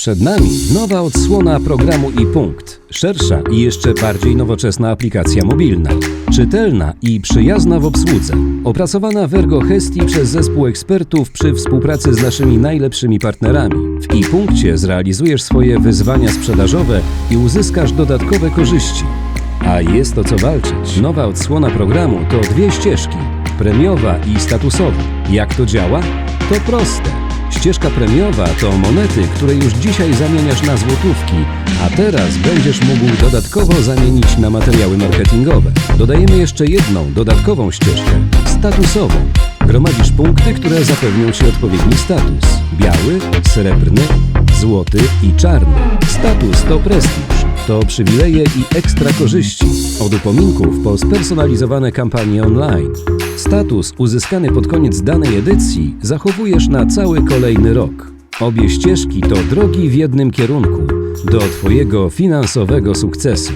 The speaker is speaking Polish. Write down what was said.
Przed nami nowa odsłona programu i punkt. Szersza i jeszcze bardziej nowoczesna aplikacja mobilna. Czytelna i przyjazna w obsłudze. Opracowana w Ergo Hesti przez zespół ekspertów przy współpracy z naszymi najlepszymi partnerami. W i-punkcie zrealizujesz swoje wyzwania sprzedażowe i uzyskasz dodatkowe korzyści. A jest o co walczyć. Nowa odsłona programu to dwie ścieżki: premiowa i statusowa. Jak to działa? To proste. Ścieżka premiowa to monety, które już dzisiaj zamieniasz na złotówki, a teraz będziesz mógł dodatkowo zamienić na materiały marketingowe. Dodajemy jeszcze jedną dodatkową ścieżkę statusową. Gromadzisz punkty, które zapewnią Ci odpowiedni status: biały, srebrny, złoty i czarny. Status to prestiż. To przywileje i ekstra korzyści. Od upominków po spersonalizowane kampanie online. Status uzyskany pod koniec danej edycji zachowujesz na cały kolejny rok. Obie ścieżki to drogi w jednym kierunku do Twojego finansowego sukcesu.